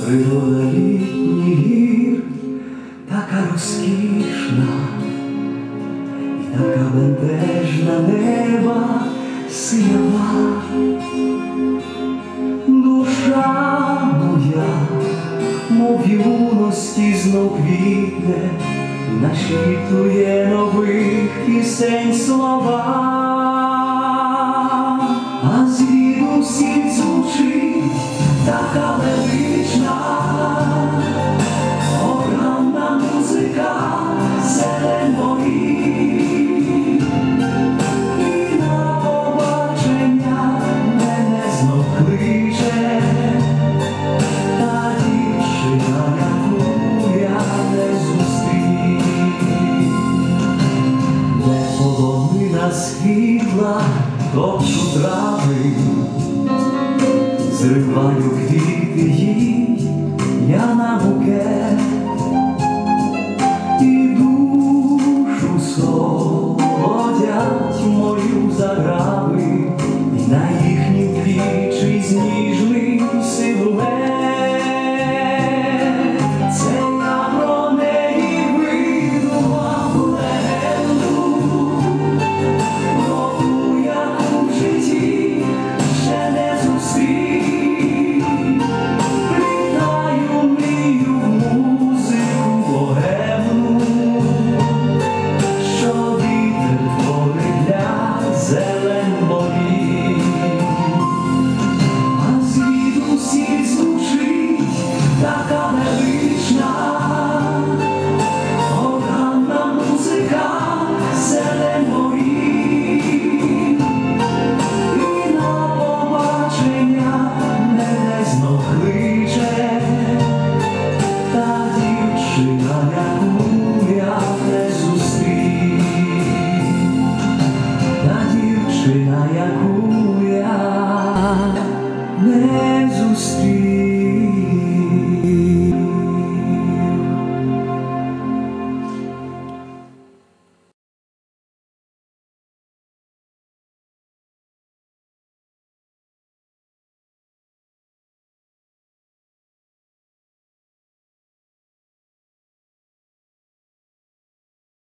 Стрижона літніх гір, така розкішна і така бентежна неба синява. Душа моя, мов юності знов квітне, нашіптує нових пісень слова, а звіду звідусі звучить така велика. Світла, топчу трави, зриваю квіти я букет Jesus Christus.